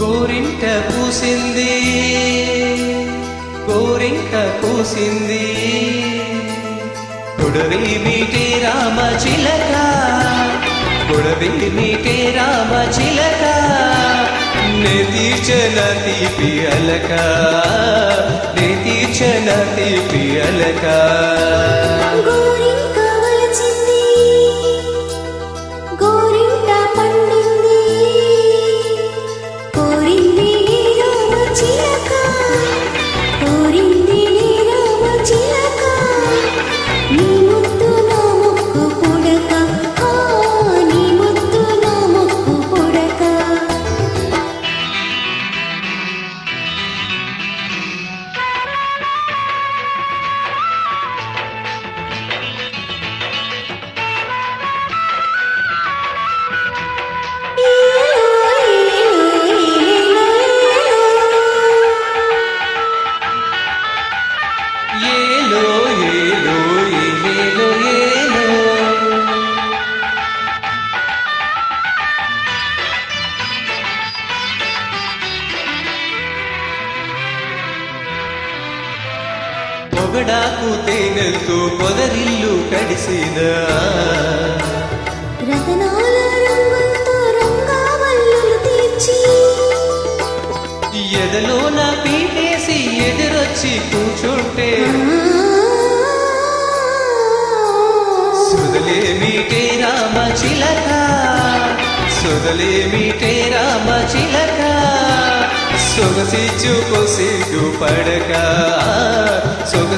గోరింట పూసింది. గోరింక పూసింది. కొడవి మీటే రామ చిలక. కొడవి మీటే రామ చిలక. నే చలతి పియలక అలక. చలతి పియలకా నీ పొగడాకు తేనెలతో పొదరిల్లు కడిసిన. ఎదలో నా పీటేసి ఎదురొచ్చి కూర్చుంటే. సుదలే మీటే రామ చిలక. సుదలే మీటే రామ చిలక. సొగసిచ్చుకో సిగ్గు పడక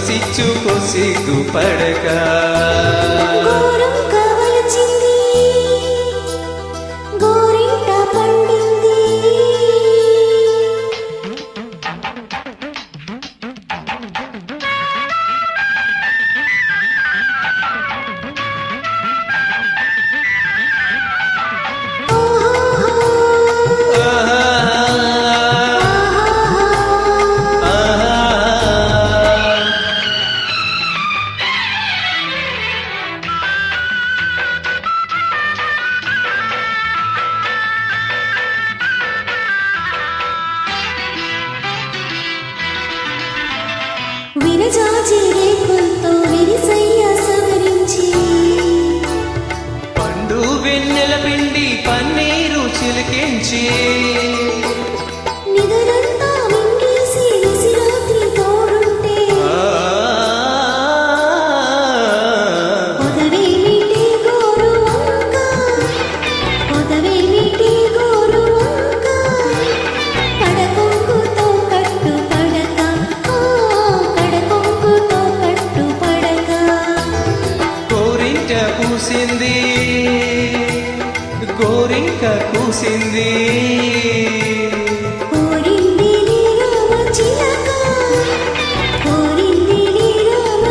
సొగసిచ్చుకో సిగ్గు పడక. যা గోరింట కూసింది. గోరింక చిలక కోరింది రామ